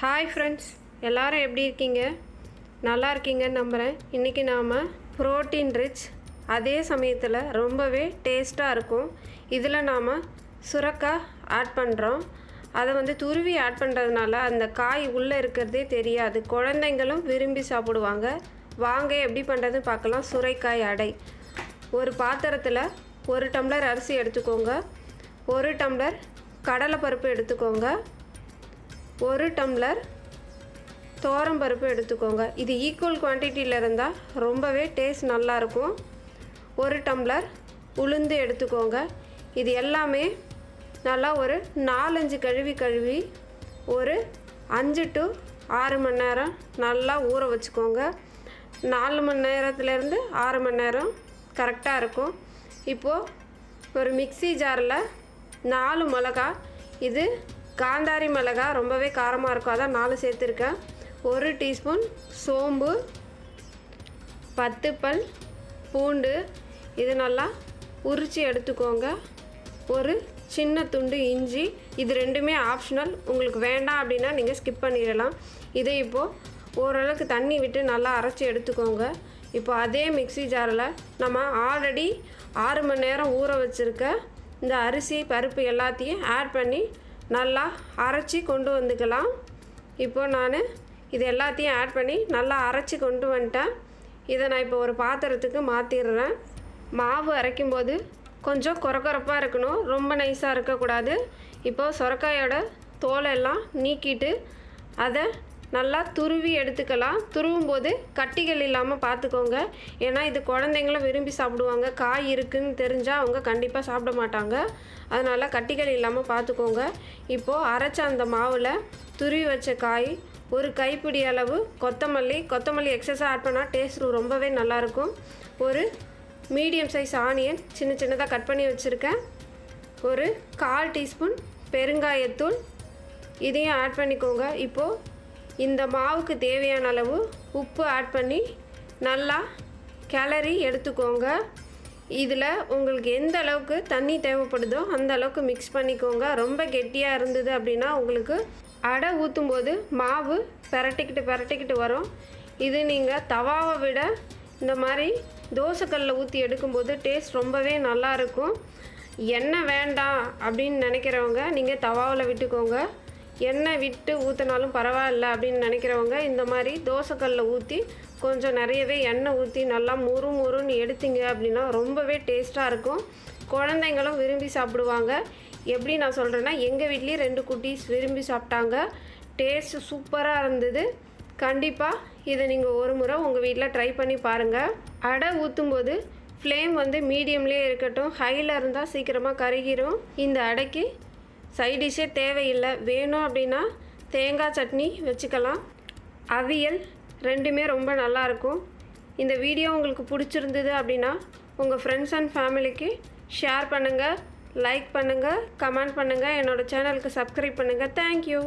Hi friends எல்லோரும் எப்படி இருக்கீங்க? நல்லா இருக்கீங்கன்னு நம்புகிறேன் இன்றைக்கி நாம் ப்ரோட்டீன் ரிச் அதே சமயத்தில் ரொம்பவே டேஸ்ட்டாக இருக்கும். இதில் நாம் சுரக்காய் ஆட் பண்ணுறோம் அதை வந்து துருவி ஆட் பண்ணுறதுனால அந்த காய் உள்ளே இருக்கிறதே தெரியாது. குழந்தைங்களும் விரும்பி சாப்பிடுவாங்க. வாங்க எப்படி பண்ணுறதுன்னு பார்க்கலாம். சுரைக்காய் அடை. ஒரு பாத்திரத்தில் ஒரு டம்ளர் அரிசி எடுத்துக்கோங்க. ஒரு டம்ளர் கடலைப்பருப்பு எடுத்துக்கோங்க. ஒரு டம்ளர் பருப்பு எடுத்துக்கோங்க. இது ஈக்குவல் குவான்டிட்டியில் இருந்தால் ரொம்பவே டேஸ்ட் நல்லாயிருக்கும் ஒரு டம்ளர் உளுந்து எடுத்துக்கோங்க. இது எல்லாமே நல்லா ஒரு நாலஞ்சு கழுவி கழுவி ஒரு அஞ்சு டு ஆறு மணி நேரம் நல்லா ஊற வச்சுக்கோங்க. நாலு மணி நேரத்துலேருந்து ஆறு மணி நேரம் கரெக்டாக இருக்கும். இப்போது ஒரு மிக்ஸி ஜாரில் நாலு மிளகா இது காந்தாரி மிளகா ரொம்பவே காரமாக இருக்கும். அதான் நாலு சேர்த்துருக்கேன். ஒரு டீஸ்பூன் சோம்பு பத்து பல் பூண்டு. இது நல்லா உரித்து எடுத்துக்கோங்க. ஒரு சின்ன துண்டு இஞ்சி. இது ரெண்டுமே ஆப்ஷனல் உங்களுக்கு வேண்டாம் அப்படின்னா நீங்கள் ஸ்கிப் பண்ணிடலாம். இதை இப்போது ஓரளவுக்கு தண்ணி விட்டு நல்லா அரைச்சி எடுத்துக்கோங்க. இப்போ அதே மிக்ஸி ஜாரில் நம்ம ஆல்ரெடி ஆறு மணி நேரம் ஊற வச்சுருக்க இந்த அரிசி பருப்பு எல்லாத்தையும் ஆட் பண்ணி நல்லா அரைச்சி கொண்டு வந்துக்கலாம். இப்போ நான் இது எல்லாத்தையும் ஆட் பண்ணி நல்லா அரைச்சி கொண்டு வந்துட்டேன். இதை நான் இப்போ ஒரு பாத்திரத்துக்கு மாற்றிடுறேன் மாவு அரைக்கும்போது கொஞ்சம் குறக்குறப்பாக இருக்கணும். ரொம்ப நைஸாக இருக்கக்கூடாது. இப்போது சொரக்காயோட தோலெல்லாம் நீக்கிட்டு அதை நல்லா துருவி எடுத்துக்கலாம். துருவும் போது கட்டிகள் இல்லாமல் பார்த்துக்கோங்க ஏன்னா இது குழந்தைங்களும் விரும்பி சாப்பிடுவாங்க. காய் இருக்குதுன்னு தெரிஞ்சால் அவங்க கண்டிப்பாக சாப்பிட மாட்டாங்க. அதனால் கட்டிகள் இல்லாமல் பார்த்துக்கோங்க இப்போது அரைச்ச அந்த மாவில் துருவி வச்ச காய் ஒரு கைப்பிடி அளவு கொத்தமல்லி. கொத்தமல்லி எக்ஸஸாக ஆட் பண்ணால் டேஸ்ட் ரொம்பவே நல்லாயிருக்கும் ஒரு மீடியம் சைஸ் ஆனியன் சின்ன சின்னதாக கட் பண்ணி வச்சுருக்கேன். ஒரு கால் டீஸ்பூன் பெருங்காயத்தூள். இதையும் ஆட் பண்ணிக்கோங்க. இப்போது இந்த மாவுக்கு தேவையான அளவு உப்பு ஆட் பண்ணி நல்லா கிளறி எடுத்துக்கோங்க. இதில் உங்களுக்கு எந்த அளவுக்கு தண்ணி தேவைப்படுதோ அந்த அளவுக்கு மிக்ஸ் பண்ணிக்கோங்க. ரொம்ப கெட்டியாக இருந்தது அப்படின்னா உங்களுக்கு அடை ஊற்றும் போது மாவு பரட்டிக்கிட்டு பரட்டிக்கிட்டு வரும். இது நீங்கள் தவாவை விட இந்த மாதிரி தோசைக்கல்லில் ஊற்றி எடுக்கும்போது டேஸ்ட் ரொம்பவே நல்லாயிருக்கும் எண்ணெய் வேண்டாம் அப்படின்னு நினைக்கிறவங்க நீங்கள் தவாவில் விட்டுக்கோங்க. எண்ணெய் விட்டு ஊற்றினாலும் பரவாயில்ல அப்படின்னு நினைக்கிறவங்க இந்த மாதிரி தோசைக்கல்லில் ஊற்றி கொஞ்சம் நிறையவே எண்ணெய் ஊற்றி நல்லா முறு முறுன்னு எடுத்தீங்க அப்படின்னா ரொம்பவே டேஸ்ட்டாக இருக்கும். குழந்தைங்களும் விரும்பி சாப்பிடுவாங்க. எப்படி நான் சொல்கிறேன்னா எங்கள் வீட்லேயும் ரெண்டு குட்டீஸ் விரும்பி சாப்பிட்டாங்க. டேஸ்ட்டு சூப்பராக இருந்தது. கண்டிப்பாக இதை நீங்கள் ஒரு முறை உங்கள் வீட்டில் ட்ரை பண்ணி பாருங்கள் அடை ஊற்றும்போது ஃப்ளேம் வந்து மீடியம்லேயே இருக்கட்டும். ஹையில் இருந்தால் சீக்கிரமாக கருகிரும். இந்த அடைக்கு சைட் டிஷ்ஷே தேவையில்லை. வேணும் அப்படின்னா தேங்காய் சட்னி வச்சுக்கலாம். அவியல் ரெண்டுமே ரொம்ப நல்லாயிருக்கும் இந்த வீடியோ உங்களுக்கு பிடிச்சிருந்தது அப்படின்னா உங்கள் ஃப்ரெண்ட்ஸ் அண்ட் ஃபேமிலிக்கு ஷேர் பண்ணுங்கள் லைக் பண்ணுங்கள் கமெண்ட் பண்ணுங்கள் என்னோடய சேனலுக்கு சப்ஸ்கிரைப் பண்ணுங்கள் தேங்க்யூ